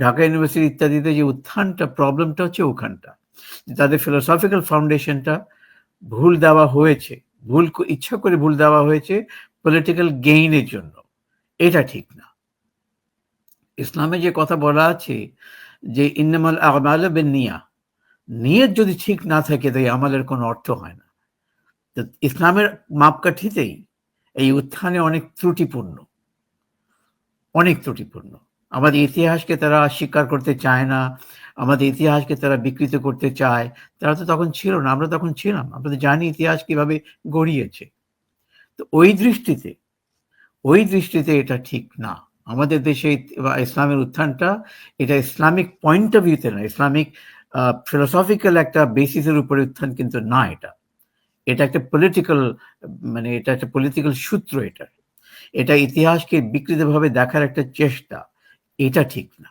Dhaka university ইত্যাদিতে যে উত্থানটা, প্রবলেমটা হচ্ছে ওখানটা। তাদের ফিলোসফিক্যাল ফাউন্ডেশনটা ভুল দেওয়া হয়েছে, ভুল ইচ্ছা করে ভুল দেওয়া হয়েছে পলিটিক্যাল গেইনের জন্য। এটা ঠিক না। ইসলামে যে কথা বলা আছে যে, ইন্নামাল আমাল নিয়া নিয়ত যদি ঠিক না থাকে, তাই আমাদের কোনো অর্থ হয় না। তো ইসলামের মাপকাঠিতেই এই উত্থানে অনেক ত্রুটিপূর্ণ। অনেক ত্রুটিপূর্ণ। আমাদের ইতিহাসকে তারা স্বীকার করতে চায় না, আমাদের ইতিহাসকে তারা বিকৃত করতে চায়। তারা তো তখন ছিল না, আমরা তখন ছিলাম। আমরা তো জানি ইতিহাস কীভাবে গড়িয়েছে। তো ওই দৃষ্টিতে ওই দৃষ্টিতে এটা ঠিক না। আমাদের দেশে ইসলামের উত্থানটা এটা ইসলামিক পয়েন্ট অফ ভিউতে না, ইসলামিক ফিলোসফিক্যাল একটা বেসিসের উপরে উত্থান কিন্তু না এটা। এটা একটা পলিটিক্যাল মানে এটা একটা পলিটিক্যাল সূত্র এটা। এটা ইতিহাসকে বিকৃতভাবে দেখার একটা চেষ্টা। এটা ঠিক না।